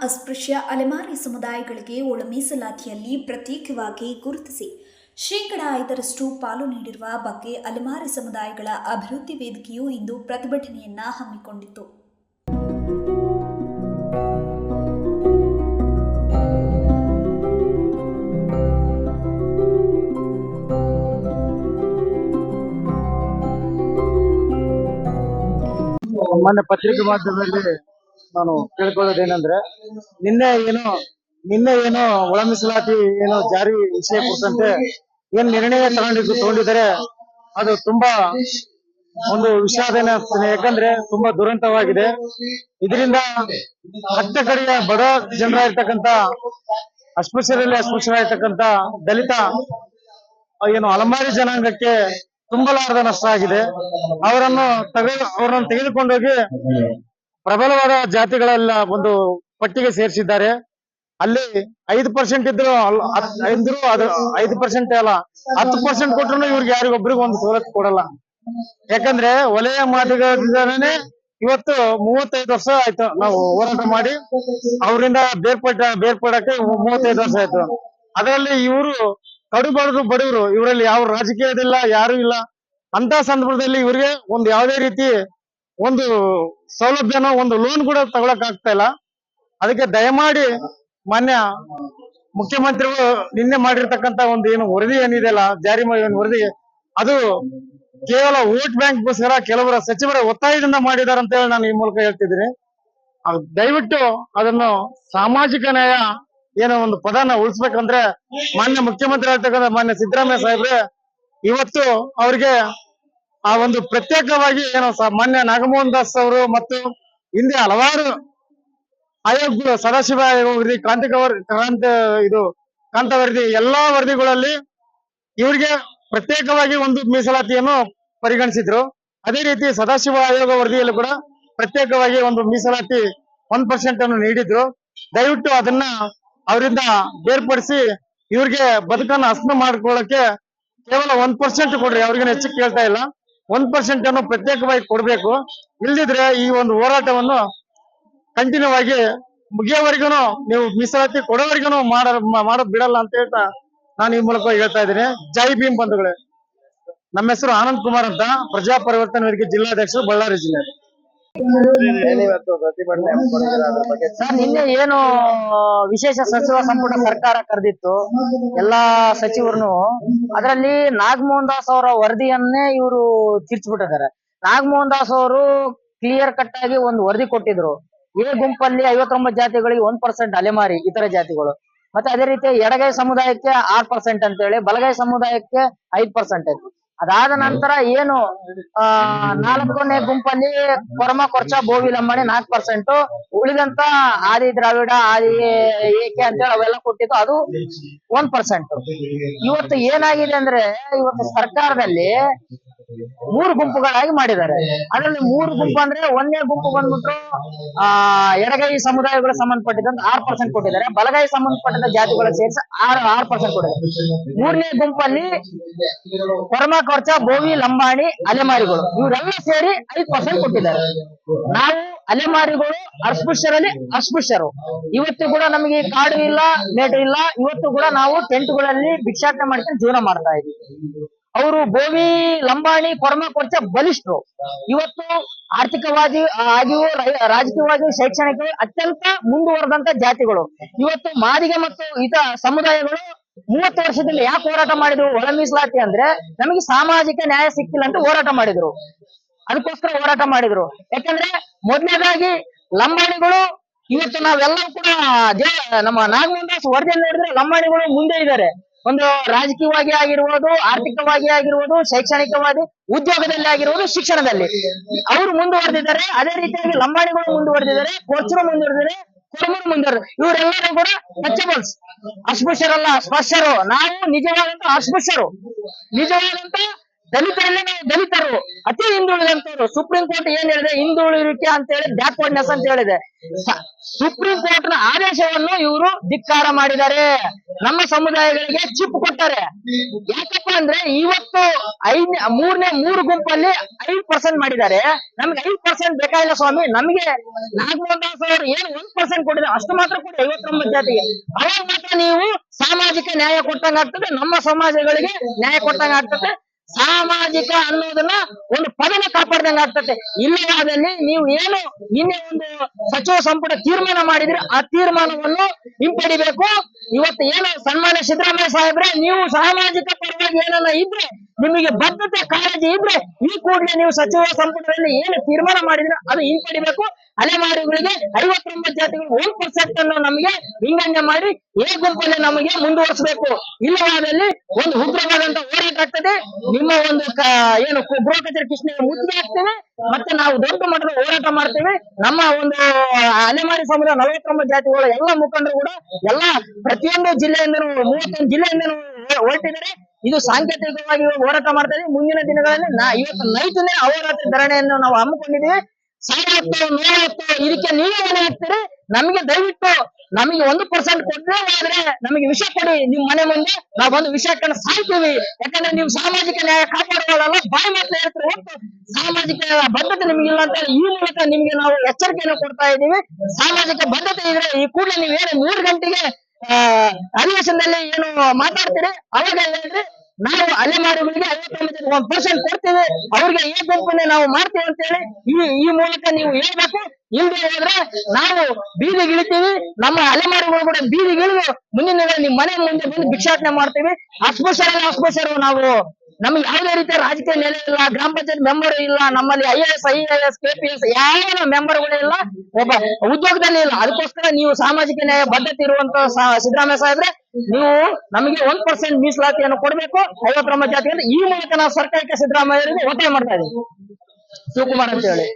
ಅಸ್ಪೃಶ್ಯ ಅಲೆಮಾರಿ ಸಮುದಾಯಗಳಿಗೆ ಒಳ ಮೀಸಲಾತಿಯಲ್ಲಿ ಪ್ರತ್ಯೇಕವಾಗಿ ಗುರುತಿಸಿ. ಶೇಕಡ ಐದರಷ್ಟು ಪಾಲು ನೀಡಿರುವ ಬಗ್ಗೆ ಅಲೆಮಾರಿ ಸಮುದಾಯಗಳ ಅಭಿವೃದ್ಧಿ ವೇದಿಕೆಯು ಇಂದು ಪ್ರತಿಭಟನೆಯನ್ನ ಹಮ್ಮಿಕೊಂಡಿತ್ತು. ಮೊನ್ನೆ ಪತ್ರಿಕೆ ಮಾಧ್ಯಮದಲ್ಲಿ ನಾನು ಕೇಳ್ಕೊಳ್ಳೋದೇನಂದ್ರೆ, ನಿನ್ನೆ ಏನು ನಿನ್ನೆ ಏನು ಒಳ ಮೀಸಲಾತಿ ಏನು ಜಾರಿ ವಿಷಯ ಕುರಿತಂತೆ ಏನ್ ನಿರ್ಣಯ ತಗೊಂಡಿದ್ದು ತಗೊಂಡಿದ್ದಾರೆ, ಅದು ತುಂಬಾ ಒಂದು ಆಗ್ತದೆ ಯಾಕಂದ್ರೆ ತುಂಬಾ ದುರಂತವಾಗಿದೆ. ಇದರಿಂದ ಹತ್ತ ಕಡೆಯ ಬಡ ಜನರಾಗಿರ್ತಕ್ಕಂತ ಅಸ್ಪೃಶ್ಯರಲ್ಲಿ ಅಸ್ಪೃಶ್ಯರಾಗಿರ್ತಕ್ಕಂತ ದಲಿತ, ಏನು ಅಲಮಾರಿ ಜನಾಂಗಕ್ಕೆ ತುಂಬಲಾರದ ನಷ್ಟ ಆಗಿದೆ. ಅವರನ್ನು ತೆಗೆದು, ಅವರನ್ನು ತೆಗೆದುಕೊಂಡೋಗಿ ಪ್ರಬಲವಾದ ಜಾತಿಗಳೆಲ್ಲ ಒಂದು ಪಟ್ಟಿಗೆ ಸೇರಿಸಿದ್ದಾರೆ. ಅಲ್ಲಿ ಐದು ಪರ್ಸೆಂಟ್ ಇದ್ರು ಇದ್ರು ಅದು ಐದು ಪರ್ಸೆಂಟ್ ಅಲ್ಲ. ಹತ್ತು ಪರ್ಸೆಂಟ್ ಕೊಟ್ರು ಇವ್ರಿಗೆ ಯಾರಿಗೊಬ್ರಿಗೂ ಒಂದು ಸವಲತ್ತು ಕೊಡಲ್ಲ. ಯಾಕಂದ್ರೆ ವಲಯ ಮಾದಿಗರಿಂದನೇ ಇವತ್ತು ಮೂವತ್ತೈದು ವರ್ಷ ಆಯ್ತು ನಾವು ಹೋರಾಟ ಮಾಡಿ. ಅವರಿಂದ ಬೇರ್ಪಟ್ಟ, ಬೇರ್ಪಡಕ್ಕೆ ಮೂವತ್ತೈದು ವರ್ಷ ಆಯ್ತು. ಅದರಲ್ಲಿ ಇವರು ಕಡು ಬಡವರು. ಬಡವರು ಇವರಲ್ಲಿ ಯಾವ ರಾಜಕೀಯದಿಲ್ಲ, ಯಾರು ಇಲ್ಲ. ಅಂತ ಸಂದರ್ಭದಲ್ಲಿ ಇವರಿಗೆ ಒಂದು ಯಾವುದೇ ರೀತಿ ಒಂದು ಸೌಲಭ್ಯನ ಒಂದು ಲೋನ್ ಕೂಡ ತಗೊಳಕ್ ಆಗ್ತಾ ಇಲ್ಲ. ಅದಕ್ಕೆ ದಯಮಾಡಿ ಮಾನ್ಯ ಮುಖ್ಯಮಂತ್ರಿಗಳು ನಿನ್ನೆ ಮಾಡಿರ್ತಕ್ಕಂತ ಒಂದು ಏನು ವರದಿ ಏನಿದೆಯಲ್ಲ ಜಾರಿ ಮಾಡಿದ ವರದಿ, ಅದು ಕೇವಲ ವೋಟ್ ಬ್ಯಾಂಕ್ಗೋಸ್ಕರ ಕೆಲವರ ಸಚಿವರ ಒತ್ತಾಯದಿಂದ ಮಾಡಿದ್ದಾರೆ ಅಂತ ಹೇಳಿ ನಾನು ಈ ಮೂಲಕ ಹೇಳ್ತಿದ್ದೀನಿ. ದಯವಿಟ್ಟು ಅದನ್ನು ಸಾಮಾಜಿಕ ನ್ಯಾಯ ಏನೋ ಒಂದು ಪದನ ಉಳಿಸ್ಬೇಕಂದ್ರೆ ಮಾನ್ಯ ಮುಖ್ಯಮಂತ್ರಿ ಹೇಳ್ತಕ್ಕಂಥ ಮಾನ್ಯ ಸಿದ್ದರಾಮಯ್ಯ ಸಾಹೇಬ್ರೆ, ಇವತ್ತು ಅವ್ರಿಗೆ ಆ ಒಂದು ಪ್ರತ್ಯೇಕವಾಗಿ ಏನೋ ಮೊನ್ನೆ ನಾಗಮೋಹನ್ ದಾಸ್ ಅವರು ಮತ್ತು ಹಿಂದೆ ಹಲವಾರು ಆಯೋಗ ಸದಾಶಿವ ವರದಿ ಕ್ರಾಂತಿ ವರ- ಕ್ರಾಂತಿ, ಇದು ಕಾಂತ ವರದಿ ಎಲ್ಲಾ ವರದಿಗಳಲ್ಲಿ ಇವರಿಗೆ ಪ್ರತ್ಯೇಕವಾಗಿ ಒಂದು ಮೀಸಲಾತಿಯನ್ನು ಪರಿಗಣಿಸಿದ್ರು. ಅದೇ ರೀತಿ ಸದಾಶಿವ ಆಯೋಗ ವರದಿಯಲ್ಲೂ ಕೂಡ ಪ್ರತ್ಯೇಕವಾಗಿ ಒಂದು ಮೀಸಲಾತಿ ಒನ್ ಪರ್ಸೆಂಟ್ ಅನ್ನು ನೀಡಿದ್ರು. ದಯವಿಟ್ಟು ಅದನ್ನ ಅವರಿಂದ ಬೇರ್ಪಡಿಸಿ ಇವ್ರಿಗೆ ಬದುಕನ್ನು ಹಸನ ಮಾಡ್ಕೊಳ್ಳಕ್ಕೆ ಕೇವಲ ಒಂದ್ ಪರ್ಸೆಂಟ್ ಕೊಡ್ರಿ, ಅವ್ರಿಗೇನು ಹೆಚ್ಚು ಕೇಳ್ತಾ ಇಲ್ಲ. ಒಂದ್ ಪರ್ಸೆಂಟ್ ಅನ್ನು ಪ್ರತ್ಯೇಕವಾಗಿ ಕೊಡಬೇಕು. ಇಲ್ದಿದ್ರೆ ಈ ಒಂದು ಹೋರಾಟವನ್ನು ಕಂಟಿನ್ಯೂ ಆಗಿ ಮುಗಿಯೋವರೆಗೂ ನೀವು ಮೀಸಲಾತಿ ಕೊಡೋವರೆಗೂ ಮಾಡ ಮಾಡೋದ್ ಬಿಡಲ್ಲ ಅಂತ ಹೇಳ್ತಾ ನಾನು ಈ ಮೂಲಕ ಹೇಳ್ತಾ ಇದ್ದೀನಿ. ಜೈ ಭೀಮ್ ಬಂಧುಗಳೇ. ನಮ್ಮ ಹೆಸರು ಆನಂದ್ ಕುಮಾರ್ ಅಂತ ಪ್ರಜಾ ಪರಿವರ್ತನೆ ವೇದಿಕೆ ಜಿಲ್ಲಾಧ್ಯಕ್ಷರು ಬಳ್ಳಾರಿ ಜಿಲ್ಲೆ ಸರ್, ನಿನ್ನೆ ಏನು ವಿಶೇಷ ಸಚಿವ ಸಂಪುಟ ಸರ್ಕಾರ ಕರೆದಿತ್ತು, ಎಲ್ಲಾ ಸಚಿವರನ್ನು, ಅದರಲ್ಲಿ ನಾಗಮೋಹನ್ ದಾಸ್ ಅವರ ವರದಿಯನ್ನೇ ಇವರು ತಿರ್ಚ್ಬಿಟ್ಟಿದ್ದಾರೆ ನಾಗಮೋಹನ್ ದಾಸ್ ಅವರು ಕ್ಲಿಯರ್ ಕಟ್ ಆಗಿ ಒಂದು ವರದಿ ಕೊಟ್ಟಿದ್ರು. ಎ ಗುಂಪಲ್ಲಿ ಐವತ್ತೊಂಬತ್ತು ಜಾತಿಗಳಿಗೆ ಒಂದ್ ಪರ್ಸೆಂಟ್ ಅಲೆಮಾರಿ, ಇತರ ಜಾತಿಗಳು. ಮತ್ತೆ ಅದೇ ರೀತಿ ಎಡಗೈ ಸಮುದಾಯಕ್ಕೆ ಆರ್ ಪರ್ಸೆಂಟ್ ಅಂತ ಹೇಳಿ ಬಲಗೈ ಸಮುದಾಯಕ್ಕೆ ಐದ್ ಪರ್ಸೆಂಟ್ ಐತಿ ಅದಾದ ನಂತರ ಏನು ಆ ನಾಲ್ಕನೇ ಗುಂಪಲ್ಲಿ ಕೊರಮ ಕೊರ್ಚ ಬೋವಿ ಲಂಬಾಣಿ ನಾಲ್ಕು ಪರ್ಸೆಂಟ್ ಉಳಿದಂತ ಆದಿ ದ್ರಾವಿಡ ಆದಿ ಏಕೆ ಅಂತೇಳಿ ಅವೆಲ್ಲ ಕೊಟ್ಟಿದ್ದು ಅದು ಒಂದ್ ಪರ್ಸೆಂಟ್ ಇವತ್ತು ಏನಾಗಿದೆ ಅಂದ್ರೆ ಇವತ್ತು ಸರ್ಕಾರದಲ್ಲಿ ಮೂರು ಗುಂಪುಗಳಾಗಿ ಮಾಡಿದ್ದಾರೆ. ಅದರಲ್ಲಿ ಮೂರು ಗುಂಪು ಅಂದ್ರೆ ಒಂದನೇ ಗುಂಪು ಬಂದ್ಬಿಟ್ಟು, ಆ, ಎಡಗೈ ಸಮುದಾಯಗಳು ಸಂಬಂಧಪಟ್ಟಿದ್ದಂತ ಆರ್ ಪರ್ಸೆಂಟ್ ಕೊಟ್ಟಿದ್ದಾರೆ. ಬಲಗೈ ಸಂಬಂಧಪಟ್ಟಂತ ಜಾತಿಗಳ ಸೇರಿಸಿ ಆರು, ಆರ್ ಪರ್ಸೆಂಟ್ ಕೊಟ್ಟಿದ್ದಾರೆ. ಮೂರನೇ ಗುಂಪಲ್ಲಿ ಕೊರ್ಮ ಕೊರ್ಚ ಬೋವಿ, ಲಂಬಾಣಿ, ಅಲೆಮಾರಿಗಳು. ಇವರೆಲ್ಲ ಸೇರಿ ಐದು ಪರ್ಸೆಂಟ್ ಕೊಟ್ಟಿದ್ದಾರೆ. ನಾವು ಅಲೆಮಾರಿಗಳು, ಅಸ್ಪೃಶ್ಯರಲ್ಲಿ ಅಸ್ಪೃಶ್ಯರು. ಇವತ್ತು ಕೂಡ ನಮಗೆ ಕಾಡು ಇಲ್ಲ ಮೇಟು ಇಲ್ಲ. ಇವತ್ತು ಕೂಡ ನಾವು ಟೆಂಟ್ಗಳಲ್ಲಿ ಭಿಕ್ಷಾಟನೆ ಮಾಡ್ಕೊಂಡು ಜೀವನ ಮಾಡ್ತಾ ಇದ್ದೀವಿ. ಅವರು ಭೂಮಿ ಲಂಬಾಣಿ, ಕೊರಮ ಕೊರ್ಚ ಬಲಿಷ್ಠರು. ಇವತ್ತು ಆರ್ಥಿಕವಾಗಿ ಆಗಿಯೂ ರಾಜಕೀಯವಾಗಿ ಶೈಕ್ಷಣಿಕ ಶೈಕ್ಷಣಿಕವಾಗಿ ಅತ್ಯಂತ ಮುಂದುವರೆದಂತ ಜಾತಿಗಳು. ಇವತ್ತು ಮಾದಿಗೆ ಮತ್ತು ಇತರ ಸಮುದಾಯಗಳು ಮೂವತ್ತು ವರ್ಷದಲ್ಲಿ ಯಾಕೆ ಹೋರಾಟ ಮಾಡಿದ್ರು? ಒಳ ಮೀಸಲಾತಿ ಅಂದ್ರೆ ನಮಗೆ ಸಾಮಾಜಿಕ ನ್ಯಾಯ ಸಿಕ್ಕಿಲ್ಲ ಅಂತ ಹೋರಾಟ ಮಾಡಿದ್ರು. ಅದಕ್ಕೋಸ್ಕರ ಹೋರಾಟ ಮಾಡಿದ್ರು. ಯಾಕಂದ್ರೆ ಮೊದಲನೇದಾಗಿ ಲಂಬಾಣಿಗಳು, ಇವತ್ತು ನಾವೆಲ್ಲರೂ ಕೂಡ ನಮ್ಮ ನಾಗಮೋಹನ್ ದಾಸ್ ವರದಿಯಲ್ಲಿ ನೋಡಿದ್ರೆ ಲಂಬಾಣಿಗಳು ಮುಂದೆ ಇದ್ದಾರೆ. ಒಂದು ರಾಜಕೀಯವಾಗಿ ಆಗಿರ್ಬೋದು, ಆರ್ಥಿಕವಾಗಿ ಆಗಿರ್ಬೋದು, ಶೈಕ್ಷಣಿಕವಾಗಿ, ಉದ್ಯೋಗದಲ್ಲಿ ಆಗಿರ್ಬೋದು, ಶಿಕ್ಷಣದಲ್ಲಿ. ಅವರು ಮುಂದುವರೆದಿದ್ದಾರೆ, ಅದೇ ರೀತಿಯಾಗಿ ಲಂಬಾಣಿಗಳು ಮುಂದುವರೆದಿದ್ದಾರೆ ಕೊರ್ಚರು ಮುಂದುವರೆದಿದ್ದಾರೆ, ಕುರುಮರು ಮುಂದುವರೆದ ಇವರೆಲ್ಲರೂ ಕೂಡ ಟಚಬಲ್ಸ್ ಅಸ್ಪೃಶ್ಯರಲ್ಲ ಸ್ಪರ್ಶರು ನಾವು ನಿಜವಾದಂತ ಅಸ್ಪೃಶ್ಯರು. ನಿಜವಾದಂತ ದಲಿತರಲ್ಲಿ ನಾವು ದಲಿತರು. ಅತಿ ಹಿಂದುಳಿದಂತವ್ರು ಸುಪ್ರೀಂ ಕೋರ್ಟ್ ಏನ್ ಹೇಳಿದೆ? ಹಿಂದುಳಿಕೆ ಅಂತ ಹೇಳಿ ಬ್ಯಾಕ್ವರ್ಡ್ನೆಸ್ ಅಂತ ಹೇಳಿದೆ. ಸುಪ್ರೀಂ ಕೋರ್ಟ್ನ ಆದೇಶವನ್ನು ಇವರು ಧಿಕ್ಕಾರ ಮಾಡಿದ್ದಾರೆ. ನಮ್ಮ ಸಮುದಾಯಗಳಿಗೆ ಚಿಪ್ ಕೊಟ್ಟಾರೆ ಯಾಕಪ್ಪ ಅಂದ್ರೆ ಇವತ್ತು ಐದ್ ಮೂರನೇ ಮೂರು ಗುಂಪಲ್ಲಿ ಐದ್ ಪರ್ಸೆಂಟ್ ಮಾಡಿದ್ದಾರೆ. ನಮ್ಗೆ ಐದ್ ಪರ್ಸೆಂಟ್ ಬೇಕಾಗಿಲ್ಲ ಸ್ವಾಮಿ? ನಮ್ಗೆ ನಾಗಮೋಹನ್ ದಾಸ್ ಅವರು ಏನು ಒಂದ್ ಪರ್ಸೆಂಟ್ ಕೊಟ್ಟಿದ್ದಾರೆ ಅಷ್ಟು ಮಾತ್ರ ಕೊಡಿ, ಐವತ್ತೊಂಬತ್ತು ಜಾತಿಗೆ. ಅವಾಗ ಮಾತ್ರ ನೀವು ಸಾಮಾಜಿಕ ನ್ಯಾಯ ಕೊಟ್ಟಂಗ ಆಗ್ತದೆ, ನಮ್ಮ ಸಮಾಜಗಳಿಗೆ ನ್ಯಾಯ ಕೊಟ್ಟಂಗ ಆಗ್ತದೆ. ಸಾಮಾಜಿಕ ಅನ್ನೋದನ್ನ ಒಂದು ಪದನ ಕಾಪಾಡ್ದಂಗ ಆಗ್ತದೆ ಇಲ್ಲವಾದಲ್ಲಿ ನೀವು ಏನು ನಿನ್ನೆ ಒಂದು ಸಚಿವ ಸಂಪುಟ ತೀರ್ಮಾನ ಮಾಡಿದ್ರೆ ಆ ತೀರ್ಮಾನವನ್ನು ಹಿಂಪಡಿಬೇಕು. ಇವತ್ತು ಏನು ಸನ್ಮಾನ್ಯ ಸಿದ್ದರಾಮಯ್ಯ ಸಾಹೇಬ್ರೆ, ನೀವು ಸಾಮಾಜಿಕ ಪರವಾಗಿ ಏನನ್ನ ಇದ್ರೆ ನಿಮಗೆ ಬದ್ಧತೆ, ಕಾಳಜಿ ಇದ್ರೆ ಈ ಕೂಡಲೇ ನೀವು ಸಚಿವ ಸಂಪುಟದಲ್ಲಿ ಏನು ತೀರ್ಮಾನ ಮಾಡಿದ್ರೆ ಅದು ಹಿಂಪಡಿಬೇಕು. ಅಲೆಮಾರಿಗಳಿಗೆ ಐವತ್ತೊಂಬತ್ತು ಜಾತಿಗಳು ಒಂದು ಪರ್ಸೆಂಟ್ ಅನ್ನು ನಮಗೆ ಹಿಂಗಂಗೆ ಮಾಡಿ ಏ ಗುಂಪಲ್ಲಿ ನಮಗೆ ಮುಂದುವರಿಸಬೇಕು. ಇಲ್ಲವಾದಲ್ಲಿ ಒಂದು ಉಗ್ರವಾದಂತ ಹೋರಾಟ ಆಗ್ತದೆ. ನಿಮ್ಮ ಒಂದು ಏನು ಗೃಹ ಕಚೇರಿ ಕೃಷ್ಣ ಮುತ್ತಿಗೆ ಹಾಕ್ತೇವೆ ಮತ್ತೆ ನಾವು ದೊಡ್ಡ ಮಟ್ಟದ ಹೋರಾಟ ಮಾಡ್ತೇವೆ. ನಮ್ಮ ಒಂದು ಅಲೆಮಾರಿ ಸಮುದಾಯ ನಲವತ್ತೊಂಬತ್ತು ಜಾತಿಗಳ ಎಲ್ಲ ಮುಖಂಡರು ಕೂಡ ಎಲ್ಲ ಪ್ರತಿಯೊಂದು ಜಿಲ್ಲೆಯಿಂದ ಮೂವತ್ತೊಂದು ಜಿಲ್ಲೆಯಿಂದ ಹೊರಟಿದ್ದಾರೆ. ಇದು ಸಾಂಕೇತಿಕವಾಗಿ ಹೋರಾಟ ಮಾಡ್ತಾ ಇದೀವಿ ಮುಂದಿನ ದಿನಗಳಲ್ಲಿ ನಾ ಇವತ್ತು ನೈಟ್ನೇ ಅವರಾತ್ರಿ ಧರಣಿಯನ್ನು ನಾವು ಹಮ್ಮಿಕೊಂಡಿದ್ದೀವಿ. ಸಾವಿರತ್ತು ನೂರತ್ತು ಇದಕ್ಕೆ ನೀವೇ ಮನೆ ಇರ್ತೀರಿ ನಮಗೆ ದಯವಿಟ್ಟು ನಮಗೆ ಒಂದು ಪರ್ಸೆಂಟ್ ಕೊಟ್ಟರೆ ಆದ್ರೆ ನಮಗೆ ವಿಷಯ ಕೊಡಿ. ನಿಮ್ ಮನೆ ಮುಂದೆ ನಾವು ಒಂದು ವಿಷ ಕಂಡು ಸಾಯ್ತೀವಿ. ಯಾಕಂದ್ರೆ ನೀವು ಸಾಮಾಜಿಕ ನ್ಯಾಯ ಕಾಪಾಡುವಲ್ಲ ಬಾಯಿ ಮಾತ್ರ ಹೇಳ್ತಾರೆ ಸಾಮಾಜಿಕ ಬದ್ಧತೆ ನಿಮ್ಗಿಲ್ಲ ಅಂತ ಈ ಮೂಲಕ ನಿಮ್ಗೆ ನಾವು ಎಚ್ಚರಿಕೆಯನ್ನು ಕೊಡ್ತಾ ಇದ್ದೀವಿ. ಸಾಮಾಜಿಕ ಬದ್ಧತೆ ಇದ್ರೆ ಈ ಕೂಡಲೇ ನೀವು ಏನು ಮೂರು ಗಂಟೆಗೆ ಅಧಿವೇಶನದಲ್ಲಿ ಏನು ಮಾತಾಡ್ತೀರಿ? ಅವಾಗ ಹೇಳಿದ್ರೆ ನಾವು ಅಲೆಮಾರಿಗಳಿಗೆ ಐವತ್ತೊಂಬತ್ತು ಪರ್ಸೆಂಟ್ ಕೊಡ್ತೀವಿ. ಅವ್ರಿಗೆ ಈ ಗುಂಪನ್ನೇ ನಾವು ಮಾಡ್ತೀವಿ ಅಂತ ಹೇಳಿ ಈ ಈ ಮೂಲಕ ನೀವು ಹೇಳ್ಬೇಕು. ಇಲ್ದೆ ಹೇಳಿದ್ರೆ ನಾವು ಬೀದಿಗಿಳಿತೀವಿ ನಮ್ಮ ಅಲೆಮಾರಿಗಳು ಕೂಡ ಬೀದಿಗಿಳಿದು ಮುಂದಿನ ನಿಮ್ಮ ಮನೆ ಮುಂದೆ ಬಂದು ಭಿಕ್ಷಾಟನೆ ಮಾಡ್ತೀವಿ. ಅಸ್ಪೃಶ್ಯರನ್ನ ಅಸ್ಪೃಶ್ಯರು ನಾವು. ನಮ್ಗೆ ಯಾವುದೇ ರೀತಿಯ ರಾಜಕೀಯ ನೆಲೆ ಇಲ್ಲ, ಗ್ರಾಮ ಪಂಚಾಯತ್ ಮೆಂಬರ್ ಇಲ್ಲ, ನಮ್ಮಲ್ಲಿ I S I A S K P S ಯಾವ ಮೆಂಬರ್ಗಳು ಇಲ್ಲ, ಒಬ್ಬ ಉದ್ಯೋಗದಲ್ಲಿ ಇಲ್ಲ. ಅದಕ್ಕೋಸ್ಕರ ನೀವು ಸಾಮಾಜಿಕ ನ್ಯಾಯ ಬದ್ಧತೆ ಇರುವಂತ ಸಿದ್ದರಾಮಯ್ಯ ಸಾಹೇಬ್ರೆ, ನೀವು ನಮಗೆ ಒಂದ್ ಪರ್ಸೆಂಟ್ ಮೀಸಲಾತಿಯನ್ನು ಕೊಡಬೇಕು. ಐವತ್ತೊಂಬತ್ತು ಜಾತಿ ಅಂತ ಈ ಮೂಲಕ ನಾವು ಸರ್ಕಾರಕ್ಕೆ ಸಿದ್ದರಾಮಯ್ಯ ಒತ್ತಾಯ ಮಾಡ್ತಾ ಇದ್ದೀವಿ ಶಿವಕುಮಾರ್ ಅಂತ ಹೇಳಿ.